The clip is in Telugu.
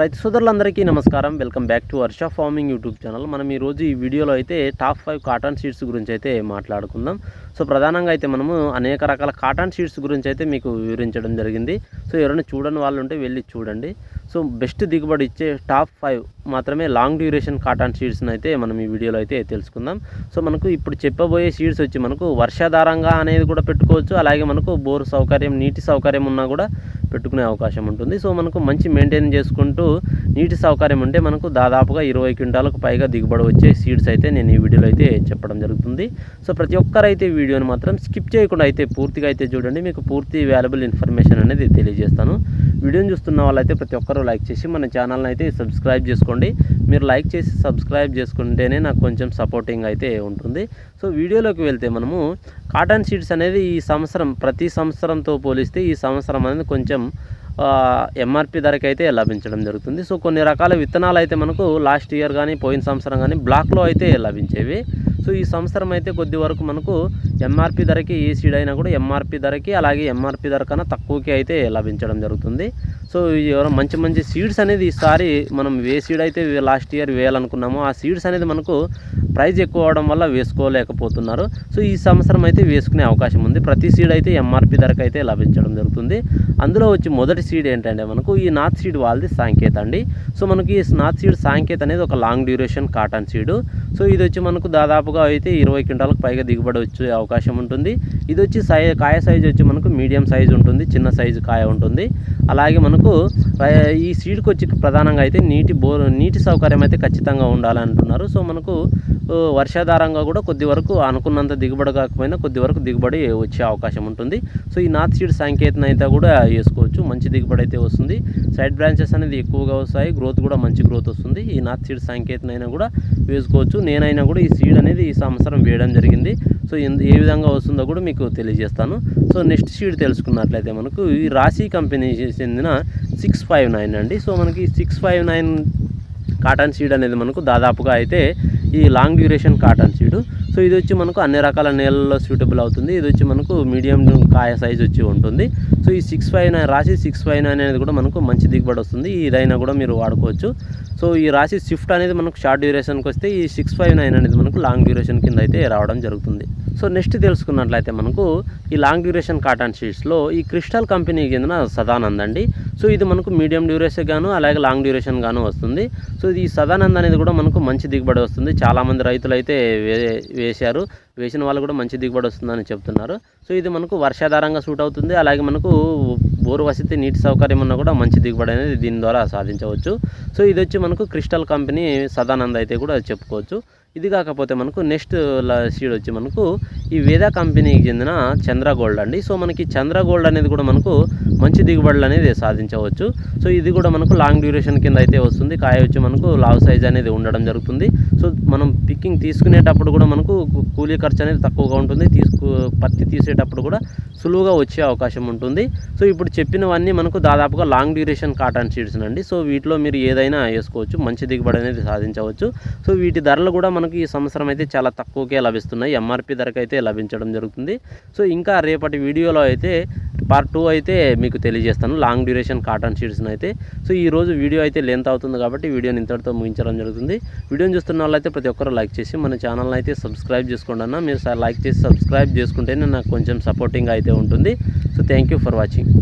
రైతు సోదరులందరికీ నమస్కారం. Welcome back to Varsha farming YouTube channel. మనం ఈరోజు ఈ వీడియోలో అయితే టాప్ ఫైవ్ కాటన్ సీడ్స్ గురించి అయితే మాట్లాడుకుందాం. సో ప్రధానంగా అయితే మనము అనేక రకాల కాటన్ సీడ్స్ గురించి అయితే మీకు వివరించడం జరిగింది. సో ఎవరైనా చూడని వాళ్ళు ఉంటే వెళ్ళి చూడండి. సో బెస్ట్ దిగుబడి ఇచ్చే టాప్ ఫైవ్ మాత్రమే లాంగ్ డ్యూరేషన్ కాటన్ సీడ్స్ని అయితే మనం ఈ వీడియోలో అయితే తెలుసుకుందాం. సో మనకు ఇప్పుడు చెప్పబోయే సీడ్స్ వచ్చి మనకు వర్షాధారంగా అనేది కూడా పెట్టుకోవచ్చు. అలాగే మనకు బోర్ సౌకర్యం నీటి సౌకర్యం ఉన్నా కూడా పెట్టుకునే అవకాశం ఉంటుంది. సో మనకు మంచి మెయింటైన్ చేసుకుంటూ నీటి సౌకర్యం ఉంటే మనకు దాదాపుగా ఇరవై క్వింటాలకు పైగా దిగుబడి వచ్చే సీడ్స్ అయితే నేను ఈ వీడియోలో అయితే చెప్పడం జరుగుతుంది. సో ప్రతి ఒక్కరైతే వీడియోని మాత్రం స్కిప్ చేయకుండా అయితే పూర్తిగా అయితే చూడండి. మీకు పూర్తి వాల్యుబుల్ ఇన్ఫర్మేషన్ అనేది తెలియజేస్తాను. వీడియోని చూస్తున్న వాళ్ళైతే ప్రతి ఒక్కరూ లైక్ చేసి మన ఛానల్ని అయితే సబ్స్క్రైబ్ చేసుకోండి. మీరు లైక్ చేసి సబ్స్క్రైబ్ చేసుకుంటేనే నాకు కొంచెం సపోర్టింగ్ అయితే ఉంటుంది. సో వీడియోలోకి వెళ్తే మనము కాటన్ సీడ్స్ అనేది ఈ సంవత్సరం ప్రతి సంవత్సరంతో పోలిస్తే ఈ సంవత్సరం అనేది కొంచెం ఎంఆర్పి ధరకి అయితే లభించడం జరుగుతుంది. సో కొన్ని రకాల విత్తనాలు అయితే మనకు లాస్ట్ ఇయర్ కానీ పోయిన సంవత్సరం కానీ బ్లాక్లో అయితే లభించేవి. సో ఈ సంవత్సరం అయితే కొద్ది వరకు మనకు ఎంఆర్పి ధరకి ఏ సీడ్ అయినా కూడా ఎంఆర్పి ధరకి అలాగే ఎంఆర్పి ధర కన్నా తక్కువకి అయితే లభించడం జరుగుతుంది. సో ఎవరో మంచి మంచి సీడ్స్ అనేది ఈసారి మనం ఏ సీడ్ అయితే లాస్ట్ ఇయర్ వేయాలనుకున్నామో ఆ సీడ్స్ అనేది మనకు ప్రైజ్ ఎక్కువ అవడం వల్ల వేసుకోలేకపోతున్నారు. సో ఈ సంవత్సరం అయితే వేసుకునే అవకాశం ఉంది. ప్రతి సీడ్ అయితే ఎంఆర్పి ధరకు అయితే లభించడం జరుగుతుంది. అందులో వచ్చి మొదటి సీడ్ ఏంటంటే మనకు ఈ నాత్ సీడ్ వాళ్ళది సాంకేత అండి. సో మనకి ఈ నాత్ సీడ్ సాంకేత అనేది ఒక long duration cotton seed so ఇది వచ్చి మనకు దాదాపుగా అయితే ఇరవై క్వింటాలకు పైగా దిగుబడి వచ్చే అవకాశం ఉంటుంది. ఇది వచ్చి సై కాయ సైజు వచ్చి మనకు మీడియం సైజు ఉంటుంది చిన్న సైజు కాయ ఉంటుంది. అలాగే మనకు ఈ సీడ్కి వచ్చి ప్రధానంగా అయితే నీటి బోర్ నీటి సౌకర్యం అయితే ఖచ్చితంగా ఉండాలంటున్నారు. సో మనకు వర్షాధారంగా కూడా కొద్ది వరకు అనుకున్నంత దిగుబడి కాకపోయినా కొద్ది వరకు దిగుబడి వచ్చే అవకాశం ఉంటుంది. సో ఈ నార్త్ సీడ్ సాంకేతం అయితే కూడా వేసుకోవచ్చు. మంచి దిగుబడి అయితే వస్తుంది. సైడ్ బ్రాంచెస్ అనేది ఎక్కువగా వస్తాయి. గ్రోత్ కూడా మంచి గ్రోత్ వస్తుంది. ఈ నార్త్ సీడ్ సాంకేతం అయినా కూడా వేసుకోవచ్చు. నేనైనా కూడా ఈ సీడ్ అనేది ఈ సంవత్సరం వేయడం జరిగింది. సో ఏ విధంగా వస్తుందో కూడా మీకు తెలియజేస్తాను. సో నెక్స్ట్ సీడ్ తెలుసుకున్నట్లయితే మనకు ఈ రాశి కంపెనీ చెందిన సిక్స్ ఫైవ్ నైన్ అండి. సో మనకి six five nine cotton seed అనేది మనకు దాదాపుగా అయితే ఈ long duration cotton seed so ఇది వచ్చి మనకు అన్ని రకాల నేలల్లో సూటబుల్ అవుతుంది. ఇది వచ్చి మనకు మీడియం కాయ సైజ్ వచ్చి ఉంటుంది. సో ఈ six five nine Rasi six five nine అనేది కూడా మనకు మంచి దిగుబడి వస్తుంది. ఇదైనా కూడా మీరు వాడుకోవచ్చు. సో ఈ రాశి స్విఫ్ట్ అనేది మనకు షార్ట్ డ్యూరేషన్కి వస్తే ఈ సిక్స్ ఫైవ్ నైన్ అనేది మనకు లాంగ్ డ్యూరేషన్ కింద అయితే రావడం జరుగుతుంది. సో నెక్స్ట్ తెలుసుకున్నట్లయితే మనకు ఈ లాంగ్ డ్యూరేషన్ కాటన్ షీట్స్లో ఈ క్రిస్టల్ కంపెనీ కింద సదానంద్ అండి. సో ఇది మనకు మీడియం డ్యూరేషన్ గాను అలాగే లాంగ్ డ్యూరేషన్ గాను వస్తుంది. సో ఈ సదానంద్ అనేది కూడా మనకు మంచి దిగుబడి వస్తుంది. చాలామంది రైతులు అయితే వేశారు. వేసిన వాళ్ళు కూడా మంచి దిగుబడి వస్తుందని చెప్తున్నారు. సో ఇది మనకు వర్షాధారంగా సూట్ అవుతుంది. అలాగే మనకు బోరు వసతి నీటి సౌకర్యం ఉన్నా కూడా మంచి దిగుబడి అనేది దీని ద్వారా సాధించవచ్చు. సో ఇది వచ్చి మనకు క్రిస్టల్ కంపెనీ సదానంద్ అయితే కూడా చెప్పుకోవచ్చు. ఇది కాకపోతే మనకు నెక్స్ట్ సీడ్ వచ్చి మనకు ఈ వేదా కంపెనీకి చెందిన చంద్ర గోల్డ్ అండి. సో మనకి చంద్ర గోల్డ్ అనేది కూడా మనకు మంచి దిగుబడులు అనేది సాధించవచ్చు. సో ఇది కూడా మనకు లాంగ్ డ్యూరేషన్ కింద అయితే వస్తుంది. కాయ వచ్చి మనకు లావ్ సైజ్ అనేది ఉండడం జరుగుతుంది. సో మనం పిక్కింగ్ తీసుకునేటప్పుడు కూడా మనకు కూలీ ఖర్చు అనేది తక్కువగా ఉంటుంది. తీసుకు పత్తి తీసేటప్పుడు కూడా సులువుగా వచ్చే అవకాశం ఉంటుంది. సో ఇప్పుడు చెప్పినవన్నీ మనకు దాదాపుగా లాంగ్ డ్యూరేషన్ కాటన్ సీడ్స్ అండి సో వీటిలో మీరు ఏదైనా వేసుకోవచ్చు. మంచి దిగుబడి అనేది సాధించవచ్చు. సో వీటి ధరలు కూడా మనకి ఈ సంవత్సరం అయితే చాలా తక్కువకే లభిస్తున్నాయి. ఎంఆర్పి ధరకు అయితే లభించడం జరుగుతుంది. సో ఇంకా రేపటి వీడియోలో అయితే పార్ట్ టూ అయితే మీకు తెలియజేస్తాను. లాంగ్ డ్యూరేషన్ కాటన్ షీట్స్ని అయితే సో ఈ రోజు వీడియో అయితే లెంత్ అవుతుంది కాబట్టి వీడియోని ఇంతటితో ముగించడం జరుగుతుంది. వీడియోని చూస్తున్న వాళ్ళైతే ప్రతి ఒక్కరు లైక్ చేసి మన ఛానల్ని అయితే సబ్స్క్రైబ్ చేసుకోండి అన్న. మీరు లైక్ చేసి సబ్స్క్రైబ్ చేసుకుంటేనే నాకు కొంచెం సపోర్టింగ్ అయితే ఉంటుంది. So thank for watching